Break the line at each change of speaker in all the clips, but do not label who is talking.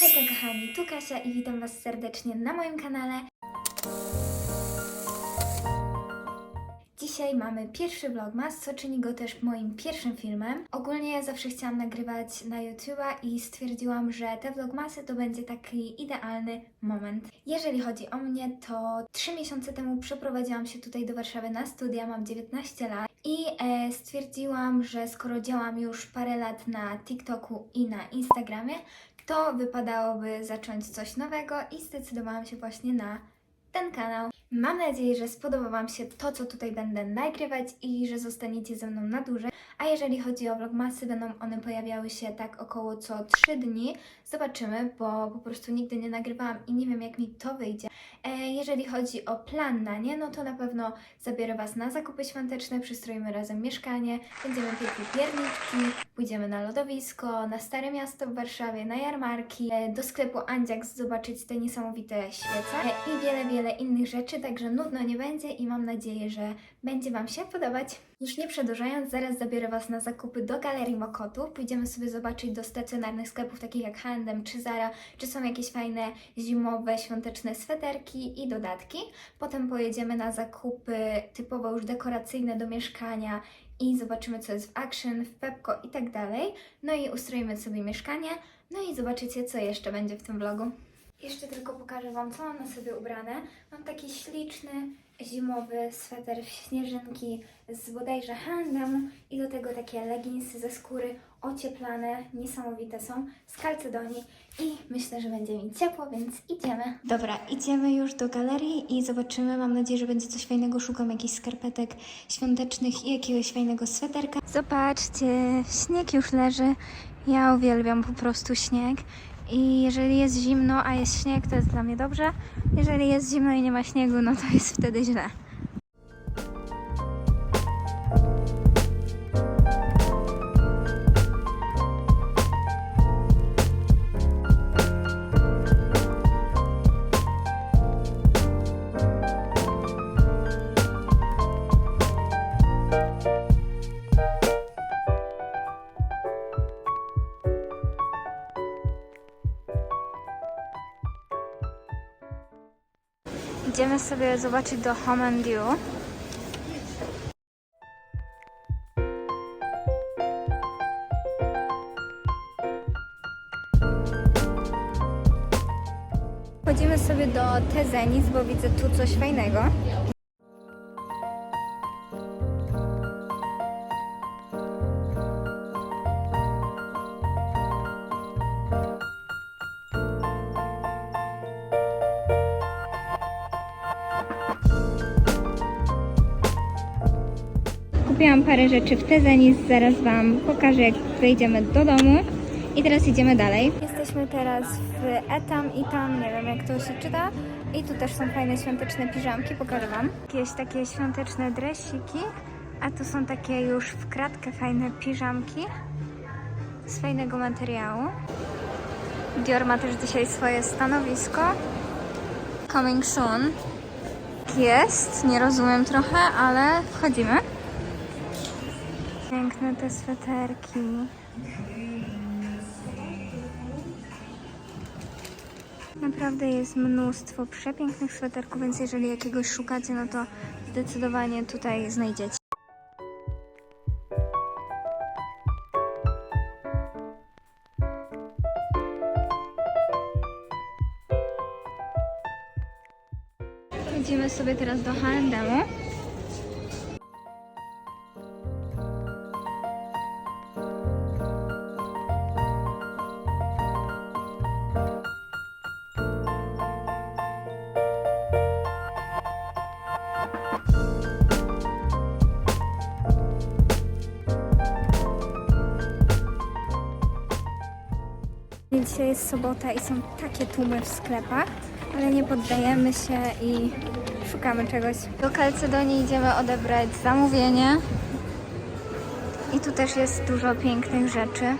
Hejka kochani, tu Kasia i witam Was serdecznie na moim kanale. Dzisiaj mamy pierwszy vlogmas, co czyni go też moim pierwszym filmem. Ogólnie ja zawsze chciałam nagrywać na YouTube'a i stwierdziłam, że te vlogmasy to będzie taki idealny moment. Jeżeli chodzi o mnie, to 3 miesiące temu przeprowadziłam się tutaj do Warszawy na studia, mam 19 lat i e, stwierdziłam, że skoro działam już parę lat na TikToku i na Instagramie, to wypadałoby zacząć coś nowego i zdecydowałam się właśnie na ten kanał. Mam nadzieję, że spodoba Wam się to, co tutaj będę nagrywać i że zostaniecie ze mną na dłużej. A jeżeli chodzi o vlogmasy, będą one pojawiały się tak około co 3 dni. Zobaczymy, bo po prostu nigdy nie nagrywałam i nie wiem, jak mi to wyjdzie. E, jeżeli chodzi o plan na nie, no to na pewno zabiorę Was na zakupy świąteczne, przystroimy razem mieszkanie, będziemy piekli pierniczki, pójdziemy na lodowisko, na Stare Miasto w Warszawie, na jarmarki, e, do sklepu Andziaks zobaczyć te niesamowite świece e, i wiele, wiele innych rzeczy, także nudno nie będzie i mam nadzieję, że będzie Wam się podobać. Już nie przedłużając, zaraz zabiorę Was na zakupy do Galerii Mokotu. Pójdziemy sobie zobaczyć do stacjonarnych sklepów takich jak H&M czy Zara, czy są jakieś fajne zimowe, świąteczne sweterki i dodatki. Potem pojedziemy na zakupy typowo już dekoracyjne do mieszkania i zobaczymy co jest w Action, w Pepko i tak dalej. No i ustroimy sobie mieszkanie, no i zobaczycie co jeszcze będzie w tym vlogu. Jeszcze tylko pokażę Wam, co mam na sobie ubrane. Mam taki śliczny, zimowy sweter w śnieżynki z bodajże handem i do tego takie leginsy ze skóry ocieplane, niesamowite są, z kalcedonii i myślę, że będzie mi ciepło, więc idziemy. Dobra, idziemy już do galerii i zobaczymy. Mam nadzieję, że będzie coś fajnego. Szukam jakichś skarpetek świątecznych i jakiegoś fajnego sweterka. Zobaczcie, śnieg już leży. Ja uwielbiam po prostu śnieg. I jeżeli jest zimno, a jest śnieg, to jest dla mnie dobrze. Jeżeli jest zimno i nie ma śniegu, no to jest wtedy źle. Idziemy sobie zobaczyć do Home and You. Chodzimy sobie do Tezenis, bo widzę tu coś fajnego. Parę rzeczy w Tezenis, zaraz Wam pokażę jak wejdziemy do domu. I teraz idziemy dalej. Jesteśmy teraz w Etam i tam, nie wiem jak to się czyta. I tu też są fajne świąteczne piżamki, pokażę Wam. Jakieś takie świąteczne dresiki, a tu są takie już w kratkę fajne piżamki z fajnego materiału. Dior ma też dzisiaj swoje stanowisko. Coming soon. Jest, nie rozumiem trochę, ale wchodzimy. Piękne te sweterki. Naprawdę jest mnóstwo przepięknych sweterków, więc jeżeli jakiegoś szukacie, no to zdecydowanie tutaj znajdziecie. Idziemy sobie teraz do H&M. Dzisiaj jest sobota i są takie tłumy w sklepach, ale nie poddajemy się i szukamy czegoś. Do Kalcedonii idziemy odebrać zamówienie. I tu też jest dużo pięknych rzeczy.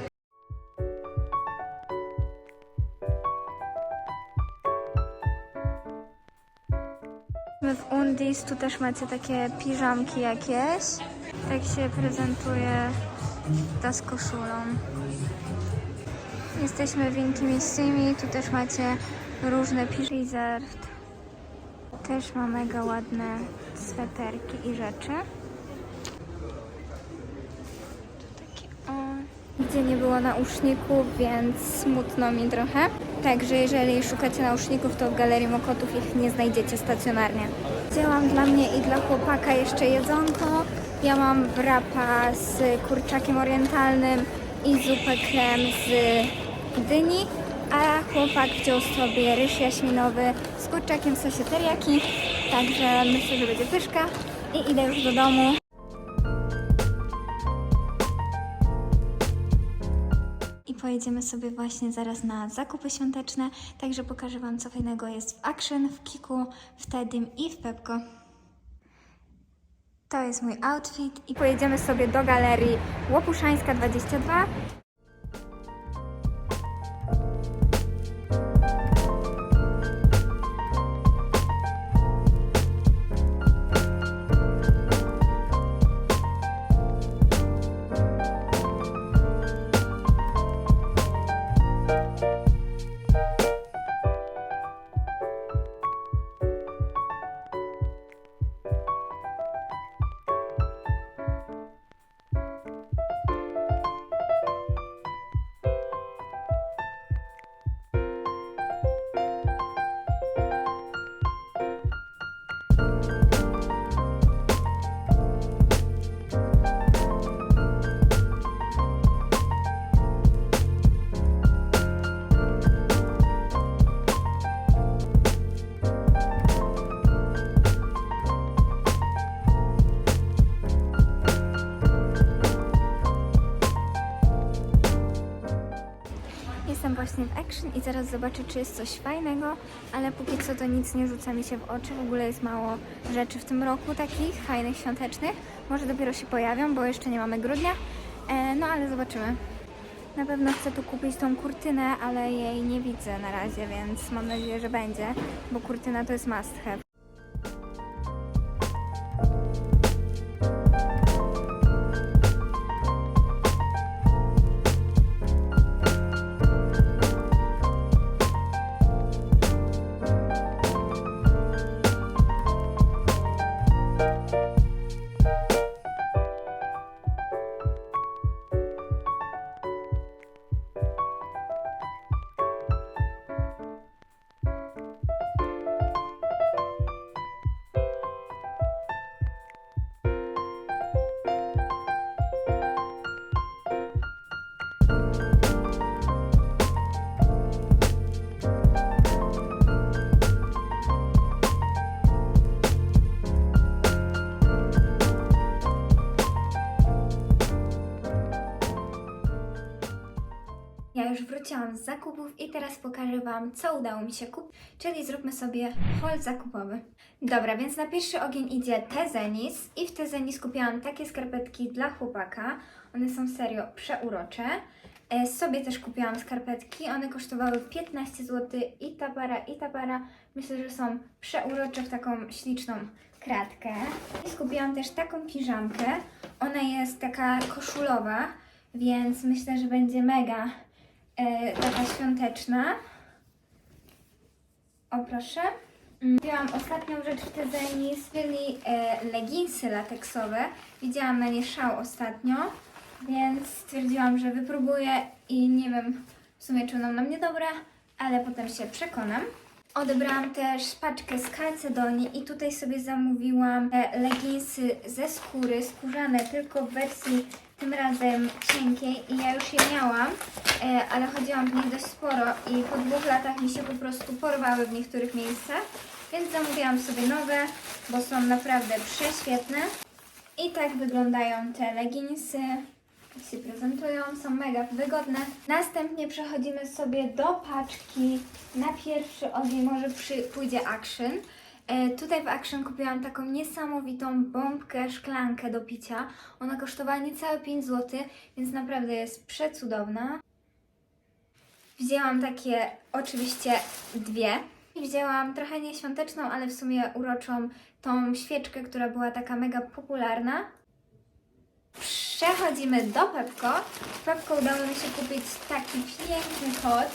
W Undis tu też macie takie piżamki jakieś. Tak się prezentuje ta z koszulą. Jesteśmy w Intimissimi, tu też macie różne Reserved. Też ma mega ładne sweterki i rzeczy. Tu takie o. Nigdzie nie było nauszników, więc smutno mi trochę. Także jeżeli szukacie nauszników, to w Galerii Mokotów ich nie znajdziecie stacjonarnie. Wzięłam dla mnie i dla chłopaka jeszcze jedzonko. Ja mam wrapa z kurczakiem orientalnym i zupę krem z dyni, a chłopak wziął sobie ryż jaśminowy z kurczakiem w sosie teriyaki. Także myślę, że będzie pyszka i idę już do domu. I pojedziemy sobie właśnie zaraz na zakupy świąteczne, także pokażę Wam co fajnego jest w Action, w Kiku, w Tedim i w Pepko. To jest mój outfit i pojedziemy sobie do galerii Łopuszańska 22. i zaraz zobaczę, czy jest coś fajnego, ale póki co to nic nie rzuca mi się w oczy. W ogóle jest mało rzeczy w tym roku takich fajnych, świątecznych. Może dopiero się pojawią, bo jeszcze nie mamy grudnia. E, no ale zobaczymy. Na pewno chcę tu kupić tą kurtynę, ale jej nie widzę na razie, więc mam nadzieję, że będzie, bo kurtyna to jest must have. Wróciłam z zakupów i teraz pokażę Wam, co udało mi się kupić, czyli zróbmy sobie haul zakupowy. Dobra, więc na pierwszy ogień idzie Tezenis i w Tezenis kupiłam takie skarpetki dla chłopaka. One są serio przeurocze. E, sobie też kupiłam skarpetki, one kosztowały 15 zł i ta para, i ta para. Myślę, że są przeurocze w taką śliczną kratkę. I skupiłam też taką piżamkę. Ona jest taka koszulowa, więc myślę, że będzie mega e, taka świąteczna. O proszę. Mm, Wzięłam ostatnią rzecz w Tezenis, czyli e, leginsy lateksowe. Widziałam na nie szał ostatnio, więc stwierdziłam, że wypróbuję i nie wiem w sumie czy będą na mnie dobre, ale potem się przekonam. Odebrałam też paczkę z Calcedonii i tutaj sobie zamówiłam e, leginsy ze skóry, skórzane, tylko w wersji tym razem cienkiej i ja już je miałam, e, ale chodziłam w nich dość sporo i po dwóch latach mi się po prostu porwały w niektórych miejscach, więc zamówiłam sobie nowe, bo są naprawdę prześwietne. I tak wyglądają te leginsy. Się prezentują, są mega wygodne. Następnie przechodzimy sobie do paczki. Na pierwszy ogień może przy, pójdzie Action. E, tutaj w Action kupiłam taką niesamowitą bombkę, szklankę do picia. Ona kosztowała niecałe 5 zł, więc naprawdę jest przecudowna. Wzięłam takie oczywiście dwie. Wzięłam trochę nieświąteczną, ale w sumie uroczą tą świeczkę, która była taka mega popularna. Przechodzimy do Pepko. W Pepko udało mi się kupić taki piękny koc.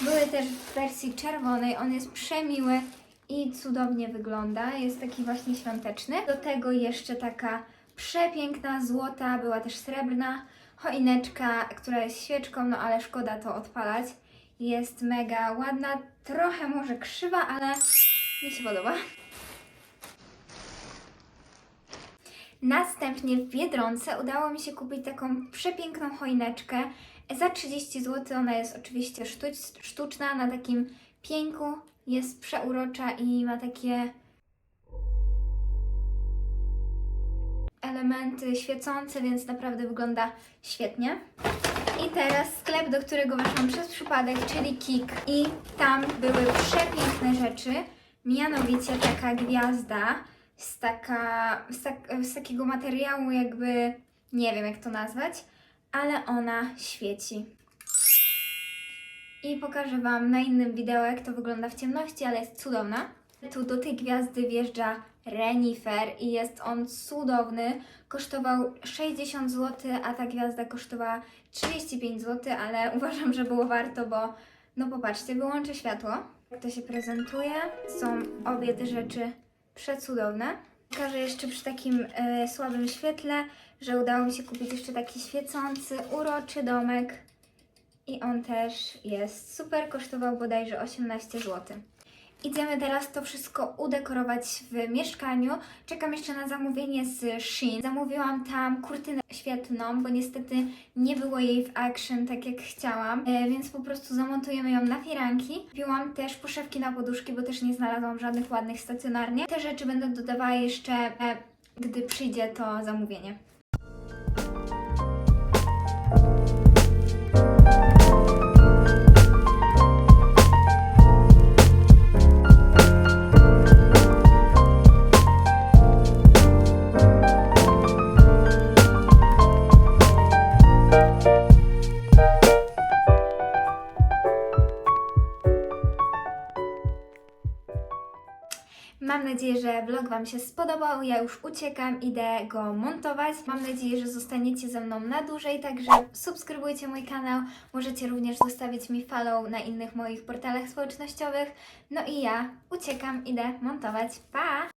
Były też w wersji czerwonej. On jest przemiły i cudownie wygląda. Jest taki właśnie świąteczny. Do tego jeszcze taka przepiękna, złota, była też srebrna choineczka, która jest świeczką, no ale szkoda to odpalać. Jest mega ładna, trochę może krzywa, ale mi się podoba. Następnie w Biedronce udało mi się kupić taką przepiękną choineczkę. Za 30 zł ona jest oczywiście sztuc- sztuczna, na takim pieńku. Jest przeurocza i ma takie elementy świecące, więc naprawdę wygląda świetnie. I teraz sklep, do którego weszłam przez przypadek, czyli Kik. I tam były przepiękne rzeczy. Mianowicie taka gwiazda z, taka, z, tak, z takiego materiału, jakby nie wiem jak to nazwać, ale ona świeci. I pokażę Wam na innym wideo, jak to wygląda w ciemności, ale jest cudowna. Tu do tej gwiazdy wjeżdża renifer i jest on cudowny. Kosztował 60 zł, a ta gwiazda kosztowała 35 zł, ale uważam, że było warto, bo no popatrzcie, wyłączę światło. Jak to się prezentuje, są obie te rzeczy przecudowne. Pokażę jeszcze przy takim e, słabym świetle, że udało mi się kupić jeszcze taki świecący, uroczy domek. I on też jest super, kosztował bodajże 18 zł. Idziemy teraz to wszystko udekorować w mieszkaniu. Czekam jeszcze na zamówienie z Shein. Zamówiłam tam kurtynę świetlną, bo niestety nie było jej w Action tak jak chciałam, e, więc po prostu zamontujemy ją na firanki. Kupiłam też poszewki na poduszki, bo też nie znalazłam żadnych ładnych stacjonarnie. Te rzeczy będę dodawała jeszcze, e, gdy przyjdzie to zamówienie. Mam nadzieję, że vlog Wam się spodobał. Ja już uciekam, idę go montować. Mam nadzieję, że zostaniecie ze mną na dłużej, także subskrybujcie mój kanał. Możecie również zostawić mi follow na innych moich portalach społecznościowych. No i ja uciekam, idę montować. Pa!